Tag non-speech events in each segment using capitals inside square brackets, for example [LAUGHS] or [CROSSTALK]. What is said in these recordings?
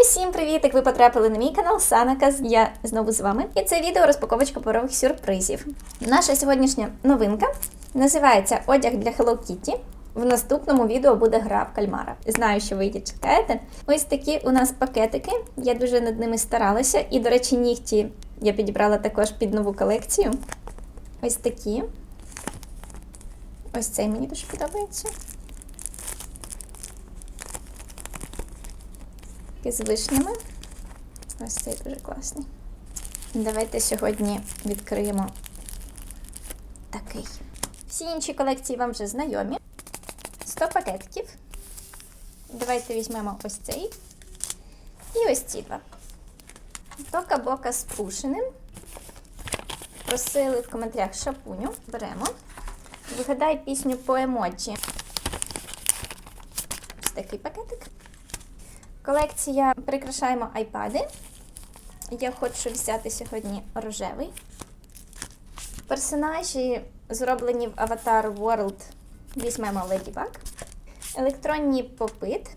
Усім привіт! Як Ви потрапили на мій канал Санаказ. Я знову з вами. І це відео розпаковочка паперових сюрпризів. Наша сьогоднішня новинка називається Одяг для Hello Kitty. В наступному відео буде гра в кальмара. Знаю, що ви її чекаєте. Ось такі у нас пакетики. Я дуже над ними старалася. І, до речі, нігті я підібрала також під нову колекцію. Ось такі. Ось цей мені дуже подобається. Такий з вишнями. Ось цей дуже класний. Давайте сьогодні відкриємо такий. Всі інші колекції вам вже знайомі. 100 пакетиків. Давайте візьмемо ось цей. І ось ці два. Тока-бока з пушеним. Просили в коментарях шапуню. Беремо. Вигадай пісню по емоджі. Ось такий пакетик. Колекція прикрашаємо айпади. Я хочу взяти сьогодні рожевий. Персонажі, зроблені в Avatar World, візьмемо Ladybug. Електронні попит.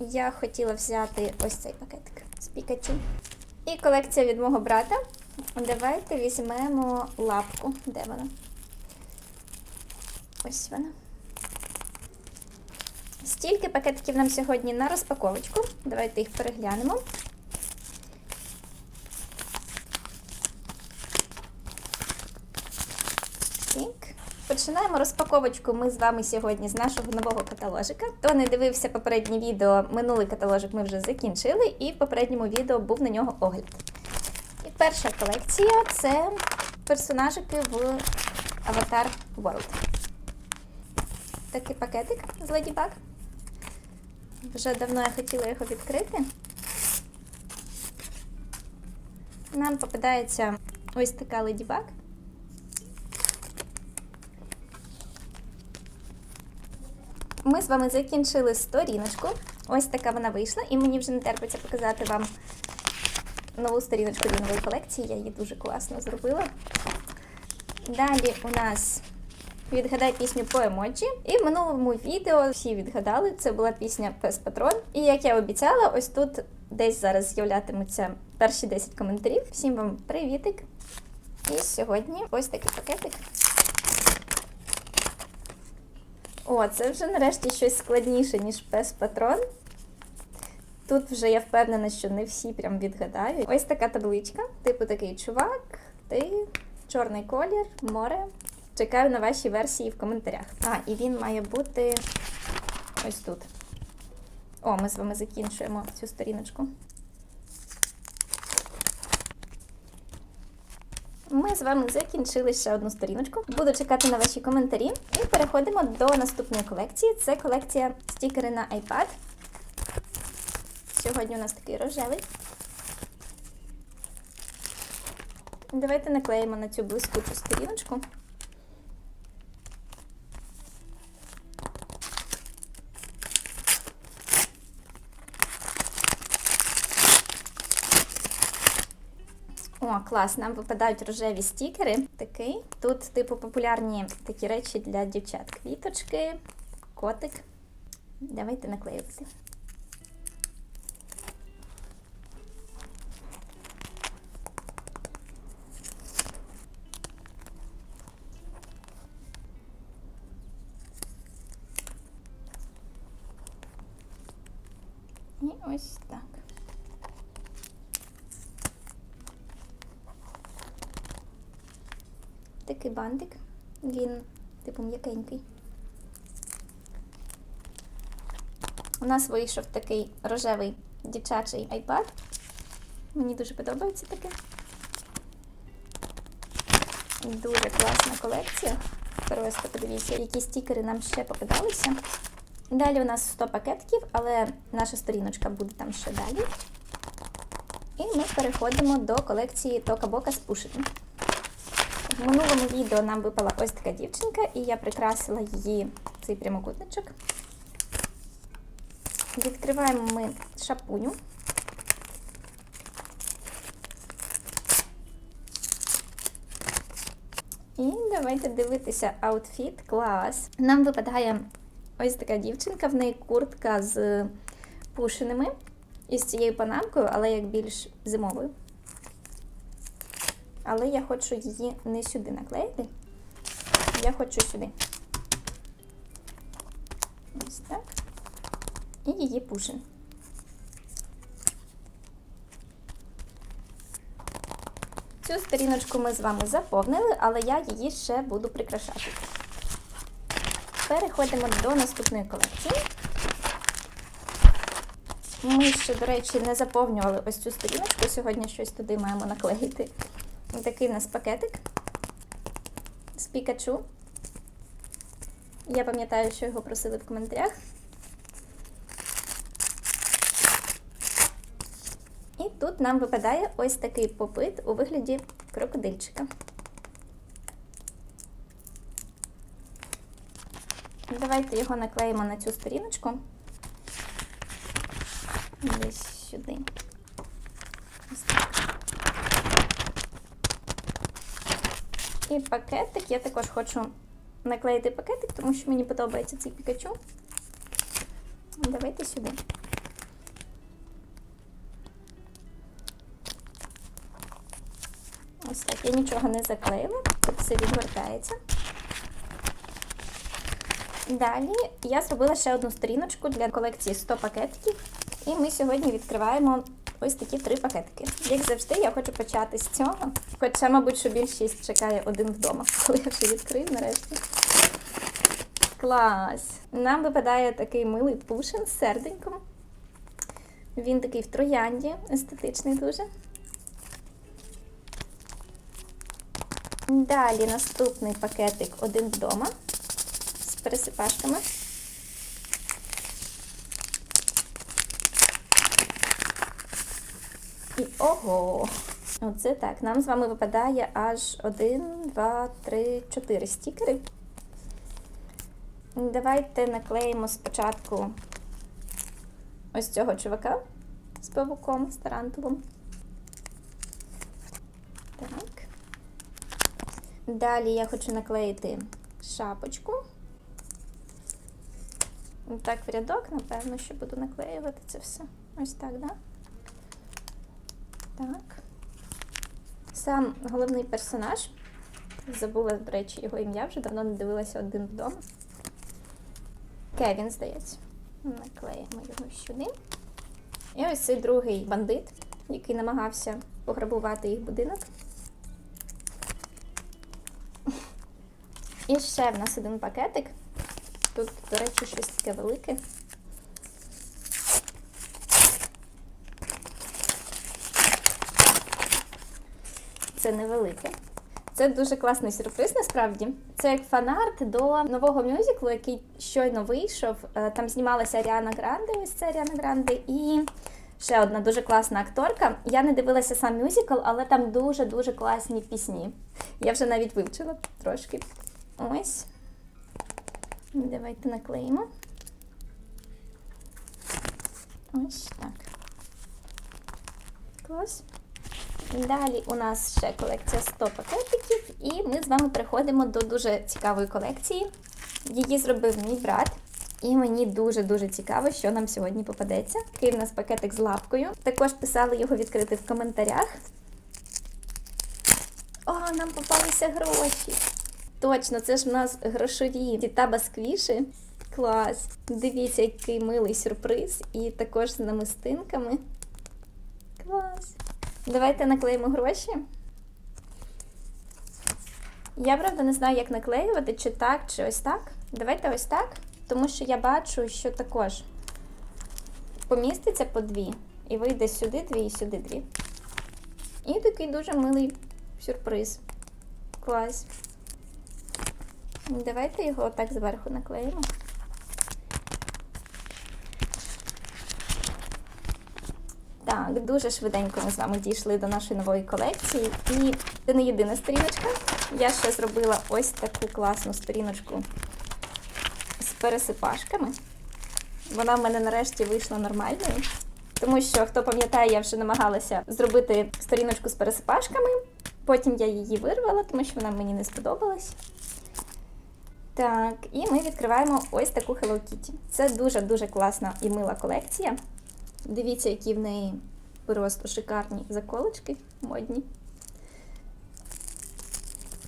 Я хотіла взяти ось цей пакетик з Пікачу. І колекція від мого брата. Давайте візьмемо лапку. Де вона? Ось вона. Стільки пакетиків нам сьогодні на розпаковочку. Давайте їх переглянемо. Починаємо розпаковочку ми з вами сьогодні з нашого нового каталожика. Хто не дивився попереднє відео, минулий каталожик ми вже закінчили, і в попередньому відео був на нього огляд. І перша колекція це персонажики в Avatar World. Такий пакетик з Ladybug. Вже давно я хотіла його відкрити. Нам попадається ось така ледібак. Ми з вами закінчили сторіночку. Ось така вона вийшла, і мені вже не терпиться показати вам нову сторіночку для нової колекції. Я її дуже класно зробила. Далі у нас Відгадай пісню по емоджі. І в минулому відео всі відгадали, це була пісня Пес Патрон. І як я обіцяла, ось тут десь зараз з'являтимуться перші 10 коментарів. Всім вам привітик! І сьогодні ось такий пакетик. О, це вже нарешті щось складніше, ніж Пес Патрон. Тут вже я впевнена, що не всі прям відгадають. Ось така табличка, типу такий чувак, ти, чорний колір, море. Чекаю на ваші версії в коментарях. А, і він має бути ось тут. О, ми з вами закінчуємо цю сторіночку. Ми з вами закінчили ще одну сторіночку. Буду чекати на ваші коментарі. І переходимо до наступної колекції. Це колекція стікери на iPad. Сьогодні у нас такий рожевий. Давайте наклеїмо на цю блискучу сторіночку. О, клас, нам випадають рожеві стікери. Такий. Тут, типу, популярні такі речі для дівчат. Квіточки, котик. Давайте наклеювати. І ось так. Такий бантик. Він, типу, м'якенький. У нас вийшов такий рожевий дівчачий iPad. Мені дуже подобається таке. Дуже класна колекція. Просто подивіться, які стікери нам ще попадалися. Далі у нас 100 пакетків, але наша сторіночка буде там ще далі. І ми переходимо до колекції Тока-Бока з пушиком. В минулому відео нам випала ось така дівчинка, і я прикрасила її цей прямокутничок. Відкриваємо ми шапуню. І давайте дивитися аутфіт. Клас. Нам випадає ось така дівчинка, в неї куртка з пушинами. із цією панамкою, але як більш зимовою. Але я хочу її не сюди наклеїти. Я хочу сюди. Ось так. І її пушин. Цю сторіночку ми з вами заповнили, але я її ще буду прикрашати. Переходимо до наступної колекції. Ми ще, до речі, не заповнювали ось цю сторіночку. Сьогодні щось туди маємо наклеїти. Такий у нас пакетик з Пікачу. Я пам'ятаю, що його просили в коментарях. І тут нам випадає ось такий попит у вигляді крокодильчика. Давайте його наклеїмо на цю сторіночку. Десь сюди. Ось так. І пакетик. Я також хочу наклеїти пакетик, тому що мені подобається цей пікачу. Давайте сюди. Ось так. Я нічого не заклеїла, тут все відгортається. Далі я зробила ще одну сторіночку для колекції 100 пакетиків. І ми сьогодні відкриваємо ось такі три пакетики. Як завжди, я хочу почати з цього. Хоча, мабуть, що більшість чекає один вдома, [LAUGHS] коли я вже відкрию нарешті. Клас! Нам випадає такий милий пушин з серденьком. Він такий в троянді, естетичний дуже. Далі наступний пакетик один вдома з пересипашками. І ого! Оце так. Нам з вами випадає аж 1, 2, 3, 4 стікери. Давайте наклеїмо спочатку ось цього чувака з павуком, з тарантулом. Так. Далі я хочу наклеїти шапочку. Так, в рядок, напевно, що буду наклеювати це все. Ось так, да? Так. Сам головний персонаж. Забула, до речі, його ім'я, вже давно не дивилася один вдома. Кевін, здається. Наклеїмо його сюди. І ось цей другий бандит, який намагався пограбувати їх будинок. І ще в нас один пакетик. Тут, до речі, щось таке велике. Це невелике. Це дуже класний сюрприз, насправді. Це як фанарт до нового мюзиклу, який щойно вийшов. Е, Там знімалася Аріана Гранде, ось це Аріана Гранде, і ще одна дуже класна акторка. Я не дивилася сам мюзикл, але там дуже-дуже класні пісні. Я вже навіть вивчила трошки. Ось. Давайте наклеїмо. Ось так. Клас. Далі у нас ще колекція 100 пакетиків, і ми з вами переходимо до дуже цікавої колекції. Її зробив мій брат. І мені дуже-дуже цікаво, що нам сьогодні попадеться. Такий в нас пакетик з лапкою. Також писали його відкрити в коментарях. О, нам попалися гроші! Точно, це ж в нас грошові дітаба сквіші. Клас! Дивіться, який милий сюрприз. І також з намистинками. Давайте наклеїмо гроші. Я, правда, не знаю, як наклеювати, чи так, чи ось так. Давайте ось так, тому що я бачу, що також поміститься по дві. І вийде сюди дві і сюди дві. І такий дуже милий сюрприз. Клас. Давайте його отак зверху наклеїмо. Так, дуже швиденько ми з вами дійшли до нашої нової колекції. І це не єдина сторіночка. Я ще зробила ось таку класну сторіночку з пересипашками. Вона в мене нарешті вийшла нормальною. Тому що, хто пам'ятає, я вже намагалася зробити сторіночку з пересипашками. Потім я її вирвала, тому що вона мені не сподобалась. Так, і ми відкриваємо ось таку Hello Kitty. Це дуже-дуже класна і мила колекція. Дивіться, які в неї просто шикарні заколочки модні.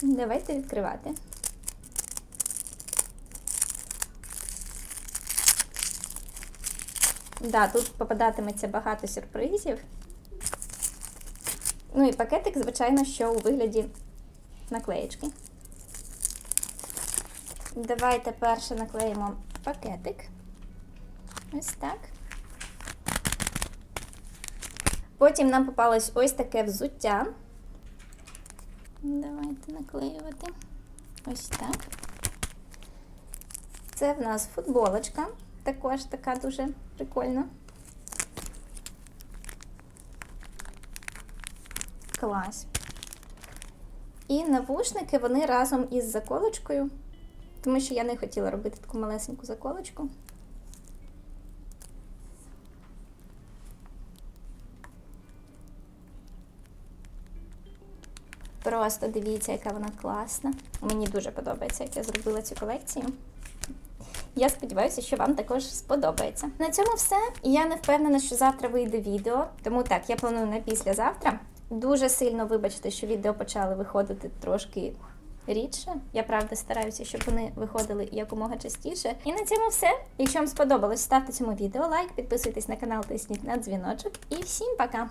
Давайте відкривати. Да, тут попадатиметься багато сюрпризів. Ну і пакетик, звичайно, що у вигляді наклеєчки. Давайте перше наклеїмо пакетик. Ось так. Потім нам попалось ось таке взуття. Давайте наклеювати. Ось так. Це в нас футболочка. Також така дуже прикольна. Клас. І навушники вони разом із заколочкою, тому що я не хотіла робити таку малесеньку заколочку. Просто дивіться, яка вона класна. Мені дуже подобається, як я зробила цю колекцію. Я сподіваюся, що вам також сподобається. На цьому все. Я не впевнена, що завтра вийде відео, тому так, я планую на післязавтра. Дуже сильно вибачте, що відео почали виходити трошки рідше. Я правда стараюся, щоб вони виходили якомога частіше. І на цьому все. Якщо вам сподобалось, ставте цьому відео лайк, підписуйтесь на канал, тисніть на дзвіночок. І всім пока!